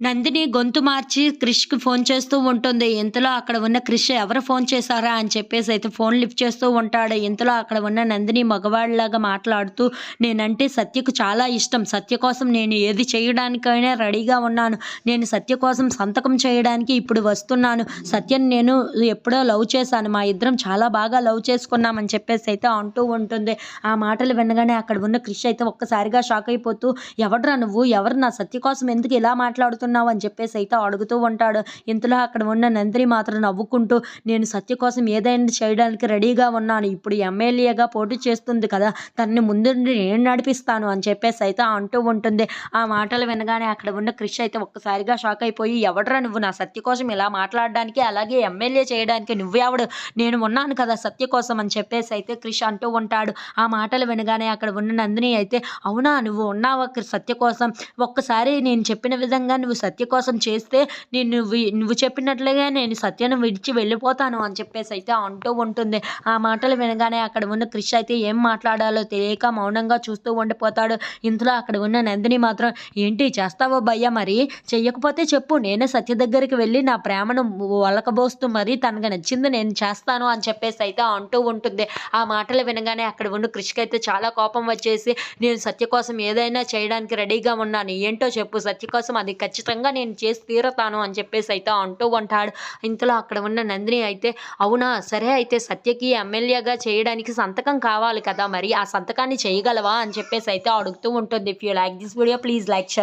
నందిని గొంతు మార్చి క్రిష్‌కి ఫోన్ చేస్తూ ఉంటుంది. ఇంతలో అక్కడ ఉన్న క్రిష్ ఎవరు ఫోన్ చేశారా అని చెప్పేసి అయితే ఫోన్ లిఫ్ట్ చేస్తూ ఉంటాడు. ఇంతలో అక్కడ ఉన్న నందిని మగవాడిలాగా మాట్లాడుతూ నేనంటే సత్యకు చాలా ఇష్టం. సత్య కోసం నేను ఏది చేయడానికైనా రెడీగా ఉన్నాను. నేను సత్య కోసం సంతకం చేయడానికి ఇప్పుడు వస్తున్నాను. సత్యని నేను ఎప్పుడో లవ్ చేశాను. మా ఇద్దరం చాలా బాగా లవ్ చేసుకున్నామని చెప్పేసి అయితే అంటూ ఉంటుంది. ఆ మాటలు వినగానే అక్కడ ఉన్న క్రిష్ అయితే ఒక్కసారిగా షాక్ అయిపోతూ ఎవడ్రా నువ్వు? ఎవరు నా సత్య కోసం ఎందుకు ఇలా మాట్లాడుతున్నావు అని చెప్పేసి అయితే అడుగుతూ ఉంటాడు. ఇంతలో అక్కడ ఉన్న నందిని మాత్రం నవ్వుకుంటూ నేను సత్య కోసం ఏదైనా చేయడానికి రెడీగా ఉన్నాను. ఇప్పుడు ఎమ్మెల్యేగా పోటీ చేస్తుంది కదా! తనని ముందు నేను నడిపిస్తాను అని చెప్పేసి అయితే అంటూ ఉంటుంది. ఆ మాటలు వినగానే అక్కడ ఉన్న క్రిష్ అయితే ఒక్కసారిగా షాక్ అయిపోయి ఎవడరా నువ్వు నా సత్య కోసం ఇలా మాట్లాడడానికి అలాగే ఎమ్మెల్యే చేయడానికి నువ్వెవడు? నేను ఉన్నాను కదా సత్య కోసం అని చెప్పేసి అయితే క్రిష్ అంటూ ఉంటాడు. ఆ మాటలు వినగానే అక్కడ ఉన్న నందిని అయితే అవునా నువ్వు ఉన్నావు సత్య కోసం ఒక్కసారి నేను చెప్పిన విధంగా నువ్వు సత్య కోసం చేస్తే నేను నువ్వు నువ్వు చెప్పినట్లుగా నేను సత్యను విడిచి వెళ్ళిపోతాను అని చెప్పేసి అయితే అంటూ ఉంటుంది. ఆ మాటలు వినగానే అక్కడ ఉన్న క్రిష్ అయితే ఏం మాట్లాడాలో తెలియక మౌనంగా చూస్తూ ఉండిపోతాడు. ఇంతలో అక్కడ ఉన్న నందిని మాత్రం ఏంటి చేస్తావో భయ్యా మరి? చెయ్యకపోతే చెప్పు నేనే సత్య దగ్గరికి వెళ్ళి నా ప్రేమను ఒలకబోస్తూ మరి తనకు నచ్చింది నేను చేస్తాను అని చెప్పేసి అయితే అంటూ ఉంటుంది. ఆ మాటలు వినగానే అక్కడ ఉన్న కృషికి అయితే చాలా కోపం వచ్చేసి నేను సత్య కోసం ఏదైనా చేయడానికి రెడీగా ఉన్నాను. ఏంటో చెప్పు సత్య కోసం అది ఖచ్చితంగా నేను చేసి తీరతాను అని చెప్పేసి అయితే అంటూ ఉంటాడు. ఇంతలో అక్కడ ఉన్న నందిని అయితే అవునా సరే అయితే సత్యకి ఎమ్మెల్యేగా చేయడానికి సంతకం కావాలి కదా! మరి ఆ సంతకాన్ని చేయగలవా? అని చెప్పేసి అయితే అడుగుతూ ఉంటుంది. If you like this video please like share